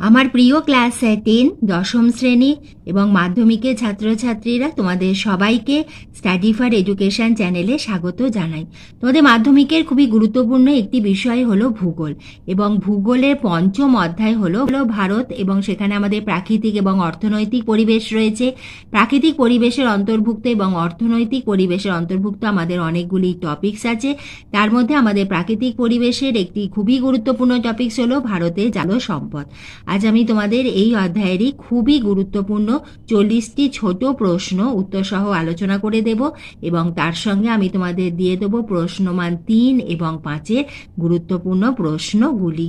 আমার প্রিয় class ten, দশম শ্রেণি এবং মাধ্যমিকের ছাত্রছাত্রীরা তোমাদের সবাইকে স্টাডি ফর এডুকেশন চ্যানেলে স্বাগত জানাই। তোমাদের মাধ্যমিকের খুবই গুরুত্বপূর্ণ একটি বিষয় হলো ভূগোল এবং ভূগোলের পঞ্চম অধ্যায় হলো হলো ভারত এবং সেখানে আমাদের প্রাকৃতিক এবং অর্থনৈতিক পরিবেশ রয়েছে। প্রাকৃতিক পরিবেশের অন্তর্ভুক্ত এবং অর্থনৈতিক পরিবেশের অন্তর্ভুক্ত আমাদের অনেকগুলি টপিকস আছে। তার মধ্যে আমাদের প্রাকৃতিক পরিবেশের একটি খুবই গুরুত্বপূর্ণ টপিকস হলো ভারতের জল সম্পদ। আজ আমি তোমাদের এই অধ্যায়েরই খুবই গুরুত্বপূর্ণ চল্লিশটি ছোট প্রশ্ন উত্তরসহ আলোচনা করে দেব এবং তার সঙ্গে আমি তোমাদের দিয়ে দেবো প্রশ্নমান তিন এবং পাঁচের গুরুত্বপূর্ণ প্রশ্নগুলি।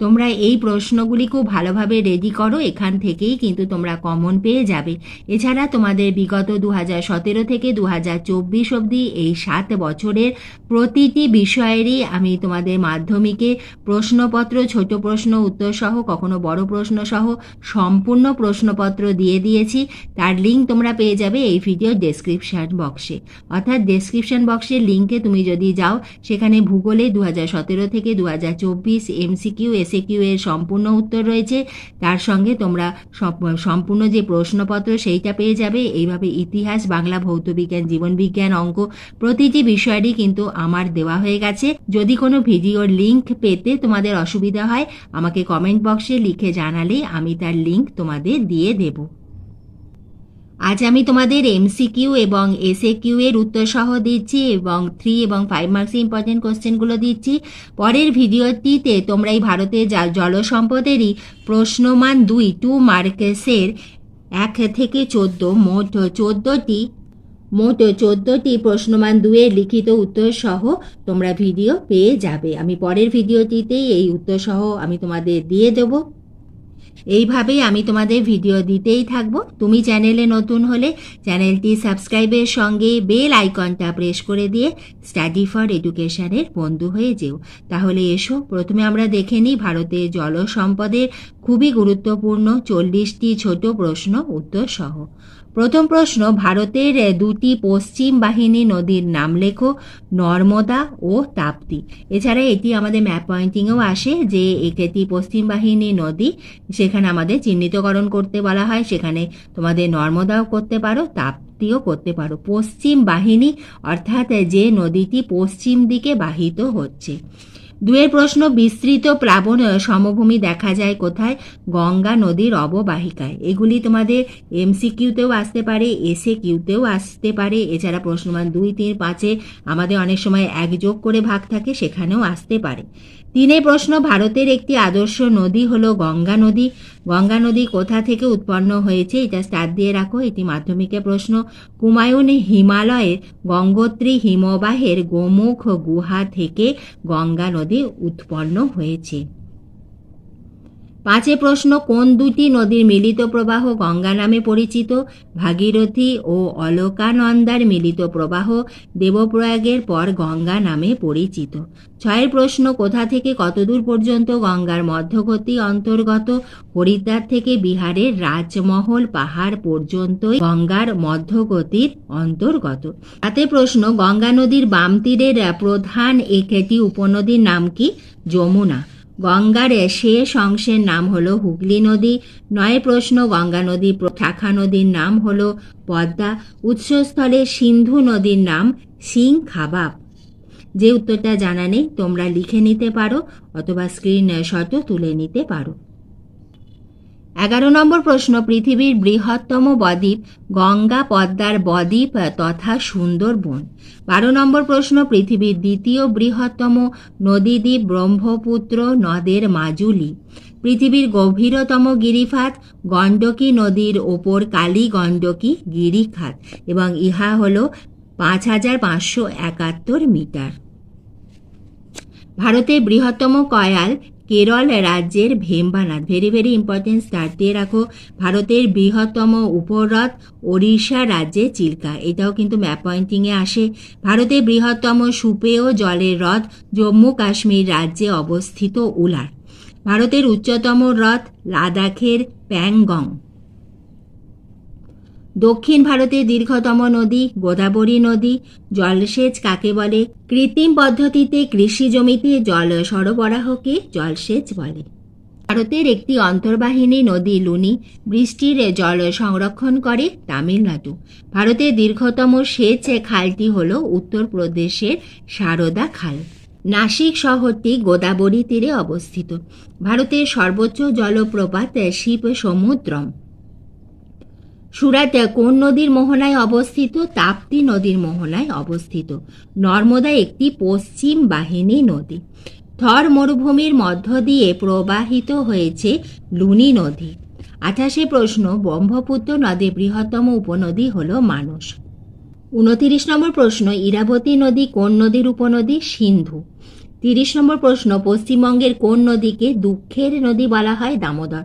তোমরা এই প্রশ্নগুলি খুব ভালোভাবে রেডি করো, এখান থেকেই কিন্তু তোমরা কমন পেয়ে যাবে। এছাড়া তোমাদের বিগত দু হাজার সতেরো থেকে দু হাজার চব্বিশ অবধি এই সাত বছরের প্রতিটি বিষয়েরই আমি তোমাদের মাধ্যমিকে প্রশ্নপত্র, ছোট প্রশ্ন উত্তর সহ কখনো বড় প্রশ্ন সহ সম্পূর্ণ প্রশ্নপত্র দিয়ে দিয়েছি। তার লিঙ্ক তোমরা পেয়ে যাবে এই ভিডিওর ডেসক্রিপশন বক্সে অর্থাৎ ডেসক্রিপশন বক্সের লিঙ্কে তুমি যদি যাও, সেখানে ভূগোলে দু হাজার সতেরো থেকে দু হাজার চব্বিশ এমসিকিউ এসএকিউ এর সম্পূর্ণ উত্তর রয়েছে। তার সঙ্গে তোমরা সম- সম্পূর্ণ যে প্রশ্নপত্র সেইটা পেয়ে যাবে। এইভাবে ইতিহাস, বাংলা ভৌতবিজ্ঞান জীবনবিজ্ঞান অঙ্ক প্রতিটি বিষয়টি কিন্তু আমার দেওয়া হয়ে গেছে। যদি কোনো ভিডিওর লিঙ্ক পেতে তোমাদের অসুবিধা হয়, আমাকে কমেন্ট বক্সে লিখে জানালে আমি তার লিঙ্ক তোমাদের দিয়ে দেবো। আজ আমি তোমাদের এমসিকিউ এবং এসএ কিউ এর উত্তর সহ দিচ্ছি এবং থ্রি এবং ফাইভ মার্কসে ইম্পর্টেন্ট কোশ্চেনগুলো দিচ্ছি। পরের ভিডিওটিতে তোমরা এই ভারতের জলসম্পদেরই প্রশ্নমান দুই টু মার্কেসের এক থেকে চোদ্দ, মোট চোদ্দটি মোট চোদ্দটি প্রশ্নমান দুয়ের লিখিত উত্তর সহ তোমরা ভিডিও পেয়ে যাবে। আমি পরের ভিডিওটিতেই এই উত্তর সহ আমি তোমাদের দিয়ে দেবো। এইভাবেই আমি তোমাদের ভিডিও দিতেই থাকব। তুমি চ্যানেলে নতুন হলে চ্যানেলটি সাবস্ক্রাইবের সঙ্গে বেল আইকনটা প্রেস করে দিয়ে স্টাডি ফর এডুকেশনের বন্ধু হয়ে যেও। তাহলে এসো, প্রথমে আমরা দেখে নিই ভারতের জল সম্পদের খুবই গুরুত্বপূর্ণ চল্লিশটি ছোট প্রশ্ন উত্তর সহ। প্রথম প্রশ্ন, ভারতের দুটি পশ্চিম বাহিনী নদীর নাম লেখো নর্মদা ও তাপ্তি। এছাড়া এটি আমাদের ম্যাপ পয়েন্টিংয়েও আসে যে একটি পশ্চিম বাহিনী নদী, সেখানে আমাদের চিহ্নিতকরণ করতে বলা হয়, সেখানে তোমাদের নর্মদাও করতে পারো, তাপ্তিও করতে পারো। পশ্চিম বাহিনী, অর্থাৎ যে নদীটি পশ্চিম দিকে বাহিত হচ্ছে। দুয়ের প্রশ্ন, বিস্তৃত প্লাবন সমভূমি দেখা যায় কোথায়? গঙ্গা নদীর অববাহিকায়। এগুলি তোমাদের এমসিকিউতেও আসতে পারে এসে কিউতেও আসতে পারে। এছাড়া প্রশ্নমান দুই, তিন, পাঁচে আমাদের অনেক সময় একযোগ করে ভাগ থাকে, সেখানেও আসতে পারে। তিনে প্রশ্ন, ভারতের একটি আদর্শ নদী হলো গঙ্গা নদী। গঙ্গা নদী কোথা থেকে উৎপন্ন হয়েছে এটা স্টার দিয়ে রাখো। এটি মাধ্যমিকের প্রশ্ন। কুমায়ুন হিমালয়ের গঙ্গোত্রী হিমবাহের গোমুখ গুহা থেকে গঙ্গা নদী উৎপন্ন হয়েছে। পাঁচে প্রশ্ন, কোন দুটি নদীর মিলিত প্রবাহ গঙ্গা নামে পরিচিত? ভাগীরথী ও অলকানন্দার মিলিত প্রবাহ দেবপ্রয়াগের পর গঙ্গা নামে পরিচিত। ছয়ের প্রশ্ন, কোথা থেকে কতদূর পর্যন্ত গঙ্গার মধ্যগতি অন্তর্গত? হরিদ্বার থেকে বিহারের রাজমহল পাহাড় পর্যন্ত গঙ্গার মধ্যগতির অন্তর্গত। তাতে প্রশ্ন, গঙ্গা নদীর বাম তীরের প্রধান একটি উপনদীর নাম কি? যমুনা। গঙ্গার শেষ অংশের নাম হলো হুগলি নদী। নয় প্রশ্ন, গঙ্গা নদী শাখা নদীর নাম হলো পদ্মা। উৎসস্থলে সিন্ধু নদীর নাম সিং খাবাব যে উত্তরটা জানা নেই, তোমরা লিখে নিতে পারো, অথবা স্ক্রিনশটও তুলে নিতে পারো। এগারো নম্বর প্রশ্ন, পৃথিবীর বৃহত্তম বদ্বীপ গঙ্গা, পদ্মার বদ্বীপ তথা সুন্দরবন। বারো নম্বর প্রশ্ন, পৃথিবীর দ্বিতীয় বৃহত্তম নদীদ্বীপ ব্রহ্মপুত্র নদের মাজুলি। পৃথিবীর গভীরতম গিরিখাত গণ্ডকী নদীর ওপর কালী গণ্ডকী গিরিখাত এবং ইহা হল পাঁচ হাজার পাঁচশো একাত্তর মিটার। ভারতের বৃহত্তম কয়াল কেরল রাজ্যের Vembanad very very important star দিয়ে রাখো। ভারতের বৃহত্তম উপহ্রদ ওড়িশা রাজ্যে চিল্কা। এটাও কিন্তু ম্যাপ পয়েন্টিংয়ে আসে। ভারতের বৃহত্তম সুপেয় জলের হ্রদ জম্মু কাশ্মীর রাজ্যে অবস্থিত উলার। ভারতের উচ্চতম হ্রদ লাদাখের প্যাংগং। দক্ষিণ ভারতের দীর্ঘতম নদী গোদাবরী নদী। জলসেচ কাকে বলে? কৃত্রিম পদ্ধতিতে কৃষি জমিতে জল সরবরাহকে জলসেচ বলে। ভারতের একটি অন্তর্বাহিনী নদী লুনি, বৃষ্টির জল সংরক্ষণ করে তামিলনাড়ু। ভারতের দীর্ঘতম সেচ খালটি হল উত্তরপ্রদেশের সারদা খাল। নাসিক শহরটি গোদাবরী তীরে অবস্থিত। ভারতের সর্বোচ্চ জলপ্রপাত শিব সমুদ্রম সুরাট কোন নদীর মোহনায় অবস্থিত? তাপ্তি নদীর মোহনায় অবস্থিত। নর্মদা একটি পশ্চিম বাহিনী নদী। থর মরুভূমির মধ্য দিয়ে প্রবাহিত হয়েছে লুনি নদী। আঠাশে প্রশ্ন, ব্রহ্মপুত্র নদীর বৃহত্তম উপনদী হল মানুষ উনতিরিশ নম্বর প্রশ্ন, ইরাবতী নদী কোন নদীর উপনদী? সিন্ধু। তিরিশ নম্বর প্রশ্ন, পশ্চিমবঙ্গের কোন নদীকে দুঃখের নদী বলা হয়? দামোদর।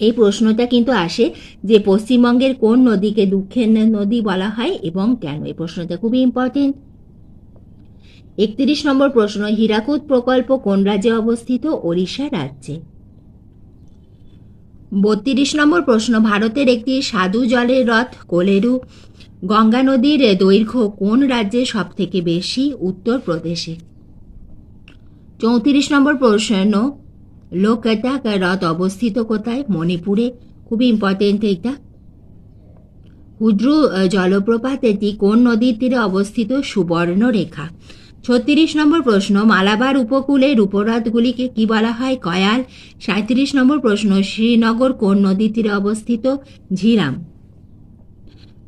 এই প্রশ্নটা কিন্তু আসে যে পশ্চিমবঙ্গের কোন নদীকে দুঃখের নদী বলা হয় এবং কেন? এই প্রশ্নটা খুবই ইম্পর্টেন্ট একত্রিশ নম্বর প্রশ্ন, হীরাকুদ প্রকল্প কোন রাজ্যে অবস্থিত? ওড়িশা রাজ্যে। বত্রিশ নম্বর প্রশ্ন, ভারতের একটি সাধু জলের রথ, কোলেরু, গঙ্গা নদীর দৈর্ঘ্য কোন রাজ্যে সব থেকে বেশি? উত্তরপ্রদেশে। চৌত্রিশ নম্বর প্রশ্ন লোকটাক হ্রদ অবস্থিত কোথায়? মণিপুরে। খুবই ইম্পর্টেন্ট এইটা। হুদ্রু জলপ্রপাত এটি কোন নদীর তীরে অবস্থিত? সুবর্ণরেখা। ছত্রিশ নম্বর প্রশ্ন, মালাবার উপকূলের উপহ্রদগুলিকে কি বলা হয়? কয়াল। সাঁত্রিশ নম্বর প্রশ্ন, শ্রীনগর কোন নদীর তীরে অবস্থিত? ঝিরাম।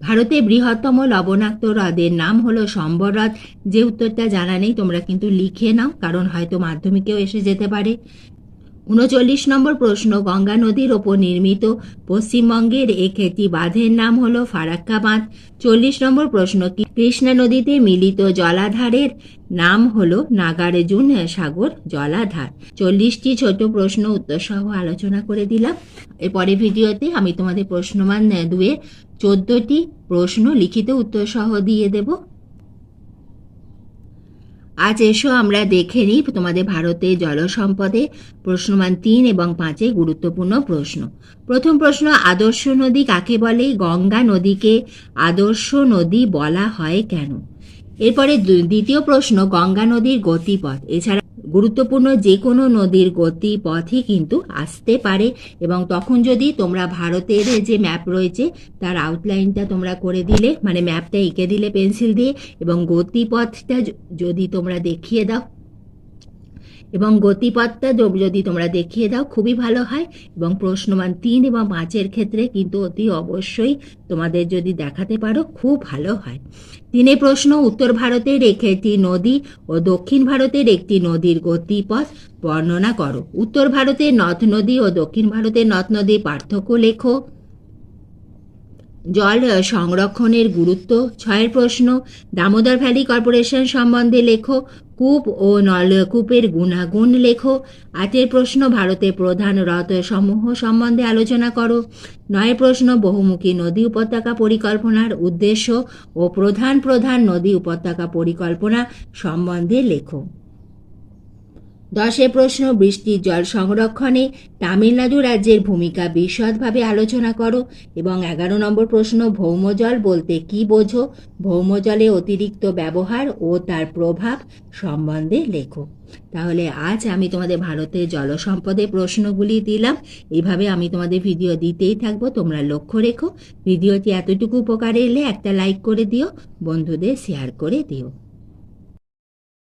ভারতের বৃহত্তম লবণাক্ত হ্রদের নাম হলো সম্বর হ্রদ। যে উত্তরটা জানা নেই, তোমরা কিন্তু লিখে নাও, কারণ হয়তো মাধ্যমিকেও এসে যেতে পারে। উনচল্লিশ নম্বর প্রশ্ন, গঙ্গা নদীর ওপর নির্মিত পশ্চিমবঙ্গের একটি বাঁধের নাম হল ফারাক্কা বাঁধ চল্লিশ নম্বর প্রশ্ন, কৃষ্ণা নদীতে মিলিত জলাধারের নাম হল নাগার্জুন সাগর জলাধার। চল্লিশটি ছোট প্রশ্ন উত্তর সহ আলোচনা করে দিলাম। এরপরে ভিডিওতে আমি তোমাদের প্রশ্নমান দুয়ে চোদ্দটি প্রশ্ন লিখিত উত্তর সহ দিয়ে দেবো। আজ এসো আমরা দেখে নিই তোমাদের ভারতে জল সম্পদে প্রশ্নমান তিন এবং পাঁচে গুরুত্বপূর্ণ প্রশ্ন। প্রথম প্রশ্ন, আদর্শ নদী কাকে বলে? গঙ্গা নদীকে আদর্শ নদী বলা হয় কেন? এরপরে দ্বিতীয় প্রশ্ন, গঙ্গা নদীর গতিপথ। এছাড়া গুরুত্বপূর্ণ যে কোনো নদীর গতি গতিপথই কিন্তু আসতে পারে এবং তখন যদি তোমরা ভারতের যে ম্যাপ রয়েছে, তার আউটলাইনটা তোমরা করে দিলে মানে ম্যাপটা এঁকে দিলে পেন্সিল দিয়ে এবং গতিপথটা যদি তোমরা দেখিয়ে দাও এবং গতিপথটা যদি তোমরা দেখিয়ে দাও, খুবই ভালো হয়। এবং প্রশ্নমান তিন এবং পাঁচের ক্ষেত্রে কিন্তু অতি অবশ্যই তোমাদের যদি দেখাতে পারো, খুব ভালো হয়। তিনে প্রশ্ন, উত্তর ভারতের একটি নদী ও দক্ষিণ ভারতের একটি নদীর গতিপথ বর্ণনা করো। উত্তর ভারতের নদ নদী ও দক্ষিণ ভারতের নদ নদীর পার্থক্য লেখো। জল সংরক্ষণের গুরুত্ব, ছয়ের প্রশ্ন, দামোদর ভ্যালি কর্পোরেশন সম্বন্ধে লেখো, কূপ ও নলকূপের গুণাগুণ লেখো। আটের প্রশ্ন ভারতের প্রধান হ্রদ সমূহ সম্বন্ধে আলোচনা করো। নয় প্রশ্ন, বহুমুখী নদী উপত্যকা পরিকল্পনার উদ্দেশ্য ও প্রধান প্রধান নদী উপত্যকা পরিকল্পনা সম্বন্ধে লেখো। দশে প্রশ্ন, বৃষ্টির জল সংরক্ষণে তামিলনাড়ু রাজ্যের ভূমিকা বিশদভাবে আলোচনা করো এবং এগারো নম্বর প্রশ্ন ভৌমজল বলতে কি বোঝো? ভৌমজলে অতিরিক্ত ব্যবহার ও তার প্রভাব সম্বন্ধে লেখো। তাহলে আজ আমি তোমাদের ভারতের জল জলসম্পদে প্রশ্নগুলি দিলাম। এইভাবে আমি তোমাদের ভিডিও দিতেই থাকব, তোমরা লক্ষ্য রেখো। ভিডিওটি এতটুকু উপকারে এলে একটা লাইক করে দিও, বন্ধুদের শেয়ার করে দিও।